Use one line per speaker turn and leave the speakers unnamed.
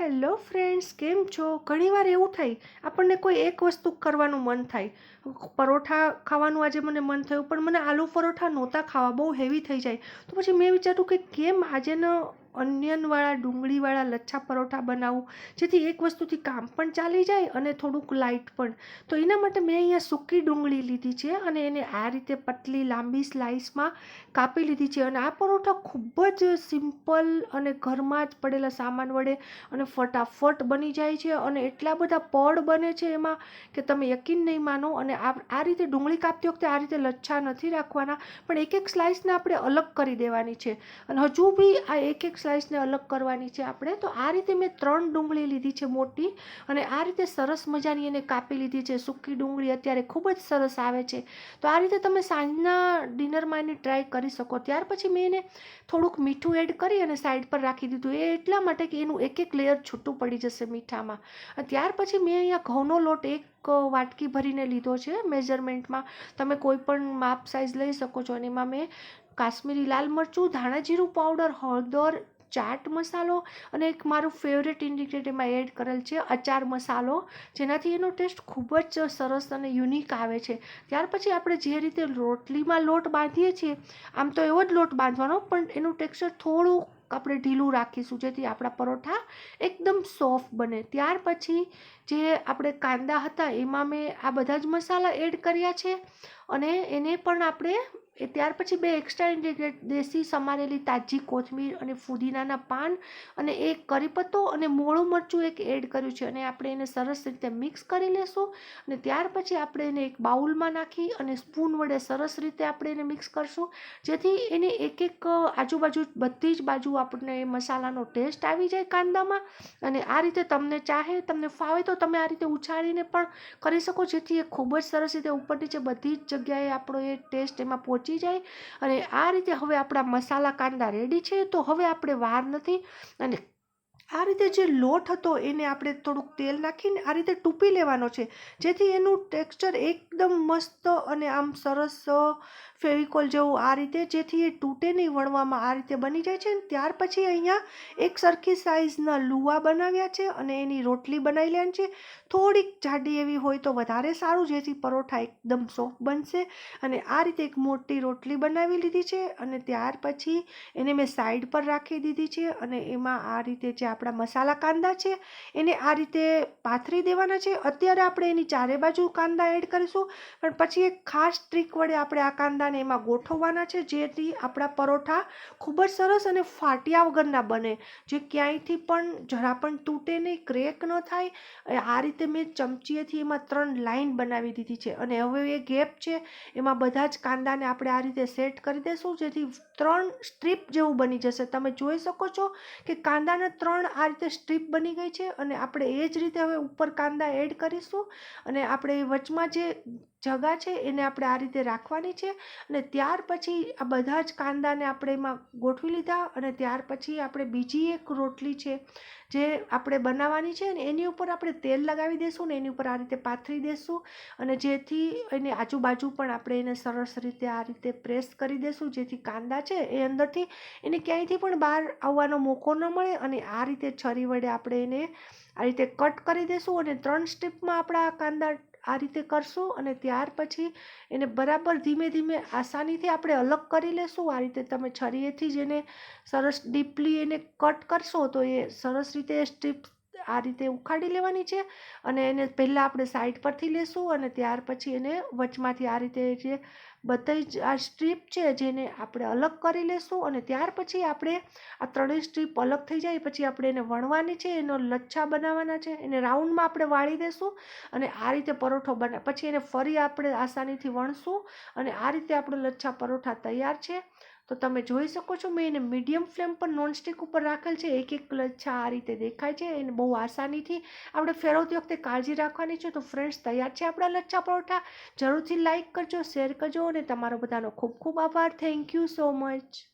Hello friends, કેમ છો? ઘણીવાર એવું થાય, આપણને કોઈ એક વસ્તુ કરવાનું મન થાય. પરોઠા ખાવાનું આજે મને મન થયું, પણ મને આલુ પરોઠા નહોતા ખાવા, બહુ હેવી થઈ જાય. તો પછી મેં વિચાર્યું કે કેમ આજે ઓનિયનવાળા ડુંગળીવાળા લચ્છા પરોઠા બનાવું, જેથી એક વસ્તુથી કામ પણ ચાલી જાય અને થોડુંક લાઇટ પણ. તો એના માટે મેં અહીંયા સૂકી ડુંગળી લીધી છે અને એને આ રીતે પતલી લાંબી સ્લાઇસમાં કાપી લીધી છે અને આ પરોઠા ખૂબ જ સિમ્પલ અને ઘરમાં જ પડેલા સામાન વડે અને ફટાફટ બની જાય છે અને એટલા બધા પડ બને છે એમાં કે તમે યકીન નહીં માનો અને આ રીતે ડુંગળી કાપતી વખતે આ રીતે લચ્છા નથી રાખવાના, પણ એક એક સ્લાઇસને આપણે અલગ કરી દેવાની છે. અને હજુ બી આ એક એક સ્લાઇસને અલગ કરવાની છે આપણે. તો આ રીતે મેં ત્રણ ડુંગળી લીધી છે મોટી અને આ રીતે સરસ મજાની એને કાપી લીધી છે. સૂકી ડુંગળી અત્યારે ખૂબ જ સરસ આવે છે. તો આ રીતે તમે સાંજના ડિનરમાં એની ટ્રાય કરી શકો. ત્યાર પછી મેં એને થોડુંક મીઠું એડ કરી અને સાઈડ પર રાખી દીધું. એ એટલા માટે કે એનું એક એક લેયર છૂટું પડી જશે મીઠામાં. ત્યાર પછી મેં અહીંયા ઘઉંનો લોટ એક વાટકી ભરીને લીધો છે મેઝરમેન્ટમાં તમે કોઈ પણ માપ સાઇઝ લઈ શકો છો. અને એમાં મેં કાશ્મીરી લાલ મરચું, ધાણા જીરું પાવડર હળદર ચાટ મસાલો અને એક મારું ફેવરેટ ઇન્ડિકેટ એમાં એડ કરેલ છે અચાર મસાલો. જેનાથી એનો ટેસ્ટ ખૂબ જ સરસ અને યુનિક આવે છે. ત્યાર પછી આપણે જે રીતે રોટલીમાં લોટ બાંધીએ છીએ, આમ તો એવો જ લોટ બાંધવાનો, પણ એનું ટેક્સચર થોડું આપણે ઢીલું રાખીશું, જેથી આપણા પરોઠા એકદમ સોફ્ટ બને. ત્યાર પછી જે આપણે કાંદા હતા, એમાં મેં આ બધા જ મસાલા એડ કર્યા છે અને એને પણ આપણે એ ત્યાર પછી બે એક્સ્ટ્રા ઇન્ડિગ્રેટ દેશી સમારેલી તાજી કોથમીર અને ફુદીનાના પાન અને એક કરીપત્તો અને મોળું મરચું એક એડ કર્યું છે. અને આપણે એને સરસ રીતે મિક્સ કરી લેશું અને ત્યાર પછી આપણે એને એક બાઉલમાં નાખી અને સ્પૂન વડે સરસ રીતે આપણે એને મિક્સ કરશું. જેથી એને એક એક આજુબાજુ બધી જ બાજુ આપણને એ મસાલાનો ટેસ્ટ આવી જાય કાંદામાં. અને આ રીતે તમને ચાહે, તમને ફાવે તો તમે આ રીતે ઉછાળીને પણ કરી શકો. જેથી એ ખૂબ જ સરસ રીતે ઉપર નીચે બધી જ જગ્યાએ આપણો એ ટેસ્ટ એમાં પહોંચી જાય. અને આ રીતે હવે આપણા મસાલા કાંદા રેડી છે, તો હવે આપણે વાર નથી. અને આ રીતે જે લોટ હતો એને આપણે થોડુંક તેલ નાખીને આ રીતે ટૂંપી લેવાનો છે. જેથી એનું ટેક્સચર એકદમ મસ્ત અને આમ સરસ ફેવિકોલ જેવું આ રીતે જેથી એ તૂટે નહીં, વણવામાં આ રીતે બની જાય છે. અને ત્યાર પછી અહીંયા એક સરખી સાઇઝના લુવા બનાવ્યા છે અને એની રોટલી બનાવી લેવાની છે. થોડીક જાડી એવી હોય તો વધારે સારું, જેથી પરોઠા એકદમ સોફ્ટ બનશે. અને આ રીતે એક મોટી રોટલી બનાવી લીધી છે અને ત્યાર પછી એને મેં સાઈડ પર રાખી દીધી છે અને એમાં આ રીતે જે આપણા મસાલા કાંદા છે, એને આ રીતે પાથરી દેવાના છે. અત્યારે આપણે એની ચારે બાજુ કાંદા એડ કરીશું, પણ પછી એક ખાસ ટ્રીક વડે આપણે આ કાંદાને એમાં ગોઠવવાના છે, જેથી આપણા પરોઠા ખૂબ જ સરસ અને ફાટ્યા વગરના બને. જે ક્યાંયથી પણ જરા પણ તૂટે નહીં, ક્રેક ન થાય આ રીતે મેં ચમચીએથી એમાં ત્રણ લાઈન બનાવી દીધી છે. અને હવે એ ગેપ છે, એમાં બધા જ કાંદાને આપણે આ રીતે સેટ કરી દઈશું જેથી ત્રણ સ્ટ્રીપ જેવું બની જશે. તમે જોઈ શકો છો કે કાંદાના ત્રણ આ રીતે સ્ટ્રીપ બની ગઈ છે અને આપણે એ જ રીતે હવે ઉપર કાંદા એડ કરીશું અને આપણે વચમાં જે જગા છે, એને આપણે આ રીતે રાખવાની છે અને ત્યાર પછી આ બધા જ કાંદાને આપણે એમાં ગોઠવી લીધા અને ત્યાર પછી આપણે બીજી એક રોટલી છે જે આપણે બનાવવાની છે અને એની ઉપર આપણે તેલ લગાવી દઈશું ને એની ઉપર આ રીતે પાથરી દઈશું અને જેથી એની આજુબાજુ પણ આપણે એને સરસ રીતે આ રીતે પ્રેસ કરી દઈશું જેથી કાંદા છે એ અંદરથી એને ક્યાંયથી પણ બહાર આવવાનો મોકો ન મળે અને આ રીતે છરી વડે આપણે એને આ રીતે કટ કરી દઈશું અને ત્રણ સ્ટેપમાં આપણા કાંદા આ રીતે કરશું અને ત્યાર પછી એને બરાબર ધીમે ધીમે આસાનીથી આપણે અલગ કરી લેશું. આ રીતે તમે છરીએથી જ એને સરસ ડીપલી એને કટ કરશો તો એ સરસ રીતે સ્ટ્રીપ આ રીતે ઉખાડી લેવાની છે અને એને પહેલાં આપણે સાઈડ પરથી લેશું અને ત્યાર પછી એને વચમાંથી આ રીતે જે બધી જ આ સ્ટ્રીપ છે જેને આપણે અલગ કરી લેશું અને ત્યાર પછી આપણે આ ત્રણેય સ્ટ્રીપ અલગ થઈ જાય પછી આપણે એને વણવાની છે, એનો લચ્છા બનાવવાના છે, એને રાઉન્ડમાં આપણે વાળી દેશું અને આ રીતે પરોઠો બના, પછી એને ફરી આપણે આસાનીથી વણશું અને આ રીતે આપણો લચ્છા પરોઠા તૈયાર છે. તો તમે જોઈ શકો છો મેં એને મીડિયમ ફ્લેમ પર નોનસ્ટિક ઉપર રાખેલ છે. એક એક લચ્છા આ રીતે દેખાય છે. એને બહુ આસાનીથી આપણે ફેરવતી વખતે કાળજી રાખવાની છે. તો ફ્રેન્ડ્સ તૈયાર છે આપણા લચ્છા પરોઠા? જરૂરથી લાઇક કરજો શેર કરજો અને તમારો બધાનો ખૂબ ખૂબ આભાર. Thank you so much